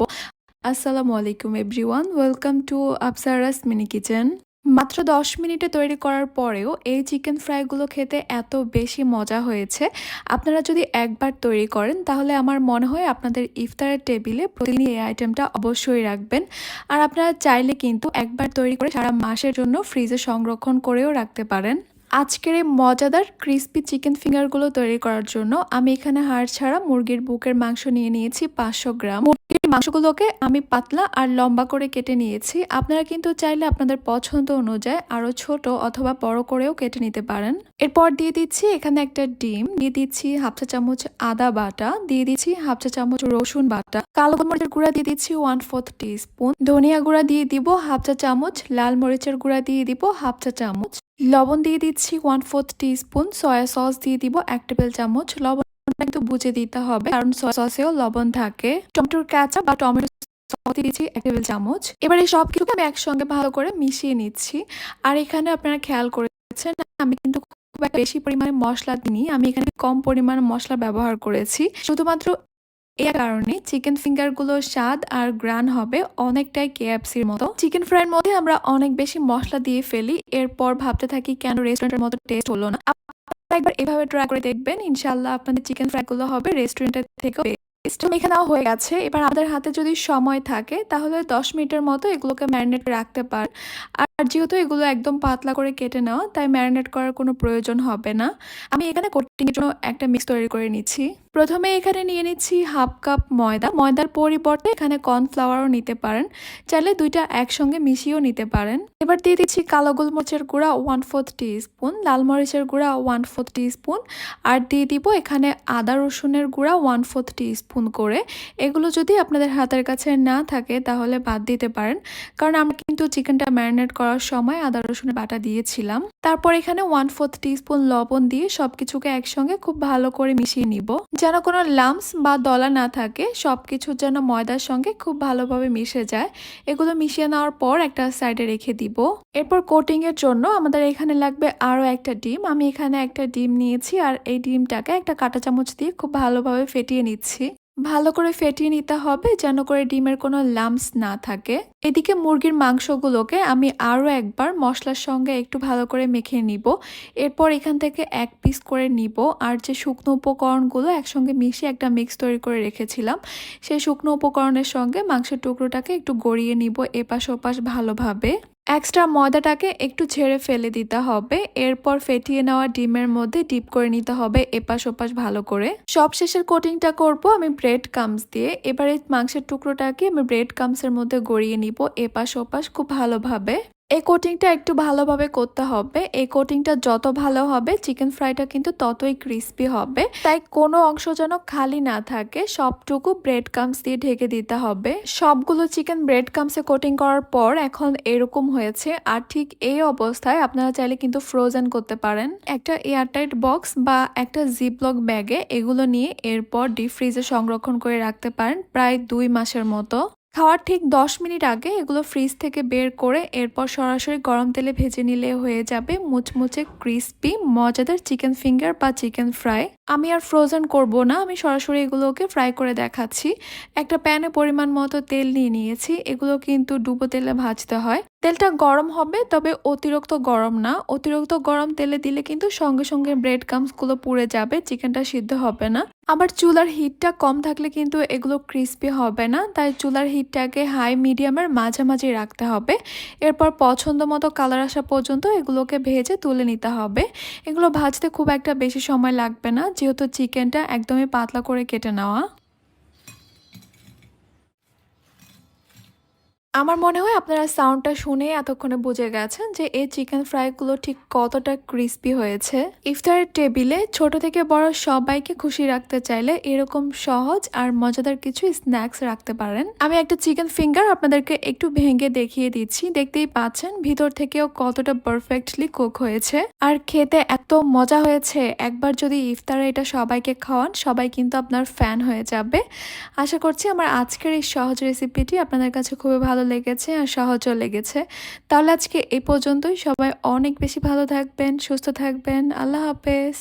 করব আসসালামু আলাইকুম, everyone. Welcome to Afsara's mini kitchen. মাত্র দশ মিনিটে তৈরি করার পরেও এই চিকেন ফ্রাইগুলো খেতে এত বেশি মজা হয়েছে। আপনারা যদি একবার তৈরি করেন, তাহলে আমার মনে হয় আপনাদের ইফতারের টেবিলে প্রতিদিন এই আইটেমটা অবশ্যই রাখবেন। আর আপনারা চাইলে কিন্তু একবার তৈরি করে সারা মাসের জন্য ফ্রিজে সংরক্ষণ করেও রাখতে পারেন। আজকের এই মজাদার ক্রিস্পি চিকেন ফিঙ্গারগুলো তৈরি করার জন্য আমি এখানে হাড় ছাড়া মুরগির বুকের মাংস নিয়ে নিয়েছি পাঁচশো গ্রাম। মুরগির মাংসগুলোকে আমি পাতলা আর লম্বা করে কেটে নিয়েছি। আপনারা কিন্তু চাইলে আপনাদের পছন্দ অনুযায়ী আরও ছোট অথবা বড় করেও কেটে নিতে পারেন। এরপর দিয়ে দিচ্ছি এখানে একটা ডিম। দিয়ে দিচ্ছি হাফ চা চামচ আদা বাটা। দিয়ে দিচ্ছি হাফ চা চামচ রসুন বাটা। কালো মরিচের গুঁড়া দিয়ে দিচ্ছি ওয়ান ফোর্থ টিস্পুন ধনিয়া গুঁড়া দিয়ে দিব হাফ চা চামচ। লাল মরিচের গুঁড়া দিয়ে দিব হাফ চা চামচ। লবণ দিয়ে দিচ্ছি one fourth teaspoon soy sauce দিয়ে দিব এক টেবিল চামচ। লবণ কিন্তু বুঝে দিতে হবে, কারণ সয়া সসেও লবণ থাকে। টমেটোর কাঁচা বা টমেটো সস দিয়ে দিচ্ছি এক টেবিল চামচ। এবার এই সব কিছুকে আমি একসঙ্গে ভালো করে মিশিয়ে নিচ্ছি। আর এখানে আপনারা খেয়াল করেছেন, আমি কিন্তু খুব বেশি পরিমাণে মশলা দিইনি, আমি এখানে কম পরিমাণ মশলা ব্যবহার করেছি। শুধুমাত্র এর কারণে চিকেন ফিঙ্গারগুলোর স্বাদ আর গ্রান হবে অনেকটাই কেএফসির মতো। চিকেন ফ্রাইয়ের মধ্যে আমরা অনেক বেশি মশলা দিয়ে ফেলি, এরপর ভাবতে থাকি কেন রেস্টুরেন্টের মতো টেস্ট হলো না। একবার এভাবে ট্রাই করে দেখবেন ইনশাল্লাহ আপনাদের চিকেন ফ্রাই গুলো হবে রেস্টুরেন্টের থেকেও এখানেও হয়ে গেছে, এবার আমাদের হাতে যদি সময় থাকে, তাহলে দশ মিনিটের মতো এগুলোকে ম্যারিনেট রাখতে পার। আর যেহেতু এগুলো একদম পাতলা করে কেটে নেওয়া, তাই ম্যারিনেট করার কোনো প্রয়োজন হবে না। আমি এখানে কোটিংয়ের জন্য একটা মিক্স তৈরি করে নিচ্ছি। প্রথমে এখানে নিয়ে নিচ্ছি হাফ কাপ ময়দা। ময়দার পরিবর্তে এখানে কর্নফ্লাওয়ারও নিতে পারেন। চাইলে দুইটা একসঙ্গে মিশিয়েও নিতে পারেন। এবার দিয়ে দিচ্ছি কালো গোলমরিচের গুঁড়া ওয়ান ফোর্থ টি স্পুন লাল মরিচের গুঁড়া ওয়ান ফোর্থ টি স্পুন আর দিয়ে দিব এখানে আদা রসুনের গুঁড়া ওয়ান ফোর্থ টি স্পুন করে। এগুলো যদি আপনাদের হাতের কাছে না থাকে তাহলে বাদ দিতে পারেন। কারণ আমরা কিন্তু চিকেনটা ম্যারিনেট করার সময় আদা, রসুনের বাটা দিয়েছিলাম। তারপর এখানে ওয়ান ফোর্থ স্পুন লবণ দিয়ে সবকিছুকে একসঙ্গে খুব ভালো করে মিশিয়ে নিব। যেন কোনো লামস বা দলা না থাকে সব কিছু যেন ময়দার সঙ্গে খুব ভালোভাবে মিশে যায়। এগুলো মিশিয়ে নেওয়ার পর একটা সাইডে রেখে দিব। এরপর কোটিংয়ের জন্য আমাদের এখানে লাগবে আরও একটা ডিম। আমি এখানে একটা ডিম নিয়েছি আর এই ডিমটাকে একটা কাঁটা চামচ দিয়ে খুব ভালোভাবে ফেটিয়ে নিচ্ছি। ভালো করে ফেটিয়ে নিতে হবে যেন করে ডিমের কোনো লামস না থাকে। এদিকে মুরগির মাংসগুলোকে আমি আরও একবার মশলার সঙ্গে একটু ভালো করে মেখে নিব। এরপর এখান থেকে এক পিস করে নিব। আর যে শুকনো উপকরণগুলো একসঙ্গে মিশিয়ে একটা মিক্স তৈরি করে রেখেছিলাম, সেই শুকনো উপকরণের সঙ্গে মাংসের টুকরোটাকে একটু গড়িয়ে নিব এপাশ ওপাশ ভালোভাবে। এক্সট্রা ময়দাটাকে একটু ছেড়ে ফেলে দিতে হবে। এরপর ফেটিয়ে নেওয়া ডিমের মধ্যে ডিপ করে নিতে হবে এপাশ ওপাশ ভালো করে। সব শেষের কোটিংটা করব আমি ব্রেড কামস দিয়ে। এবারে মাংসের টুকরোটাকে আমি ব্রেড কামসের মধ্যে গড়িয়ে নিব এপাশ ওপাশ খুব ভালোভাবে। এই কোটিংটা একটু ভালোভাবে করতে হবে। এই কোটিংটা যত ভালো হবে চিকেন ফ্রাইটা কিন্তু ততই ক্রিস্পি হবে। তাই কোনো অংশ যেন খালি না থাকে, সবটুকু ব্রেড কামস দিয়ে ঢেকে দিতে হবে। সবগুলো চিকেন ব্রেড কামসে কোটিং করার পর এখন এরকম হয়েছে। আর ঠিক এই অবস্থায় আপনারা চাইলে কিন্তু ফ্রোজেন করতে পারেন। একটা এয়ারটাইট বক্স বা একটা জিপলক ব্যাগে এগুলো নিয়ে এরপর ডিপ ফ্রিজে সংরক্ষণ করে রাখতে পারেন প্রায় দুই মাসের মতো। খাওয়ার ঠিক দশ মিনিট আগে এগুলো ফ্রিজ থেকে বের করে এরপর সরাসরি গরম তেলে ভেজে নিলে হয়ে যাবে মুচমুচে ক্রিস্পি মজাদার চিকেন ফিঙ্গার বা চিকেন ফ্রাই আমি আর ফ্রোজেন করব না, আমি সরাসরি এগুলোকে ফ্রাই করে দেখাচ্ছি। একটা প্যানে পরিমাণ মতো তেল নিয়ে নিয়েছি, এগুলো কিন্তু ডুবো তেলে ভাজতে হয়। তেলটা গরম হবে, তবে অতিরিক্ত গরম না। অতিরিক্ত গরম তেলে দিলে কিন্তু সঙ্গে সঙ্গে ব্রেড কামসগুলো পুড়ে যাবে চিকেনটা সিদ্ধ হবে না। আবার চুলার হিটটা কম থাকলে কিন্তু এগুলো ক্রিস্পি হবে না, তাই চুলার হিটটাকে হাই মিডিয়ামের মাঝামাঝি রাখতে হবে। এরপর পছন্দ মতো কালার আসা পর্যন্ত এগুলোকে ভেজে তুলে নিতে হবে। এগুলো ভাজতে খুব একটা বেশি সময় লাগবে না, যেহেতু চিকেনটা একদমই পাতলা করে কেটে নেওয়া। আমার মনে হয় আপনারা সাউন্ডটা শুনে এতক্ষণে বুঝে গেছেন যে এই চিকেন ফ্রাইগুলো ঠিক কতটা ক্রিস্পি হয়েছে। ইফতারের টেবিলে ছোট থেকে বড় সবাইকে খুশি রাখতে চাইলে এরকম সহজ আর মজাদার কিছু স্ন্যাক্স রাখতে পারেন। আমি একটা চিকেন ফিঙ্গার আপনাদেরকে একটু ভেঙে দেখিয়ে দিচ্ছি। দেখতেই পাচ্ছেন ভিতর থেকেও কতটা পারফেক্টলি কুক হয়েছে। আর খেতে এত মজা হয়েছে। একবার যদি ইফতারে এটা সবাইকে খাওয়ান, সবাই কিন্তু আপনার ফ্যান হয়ে যাবে। আশা করছি আমার আজকের এই সহজ রেসিপিটি আপনাদের কাছে খুবই ভালো ভালো লেগেছে আর সহজও লেগেছে। তাহলে আজকে এই পর্যন্তই। সবাই অনেক বেশি ভালো থাকবেন, সুস্থ থাকবেন। আল্লাহ হাফেজ।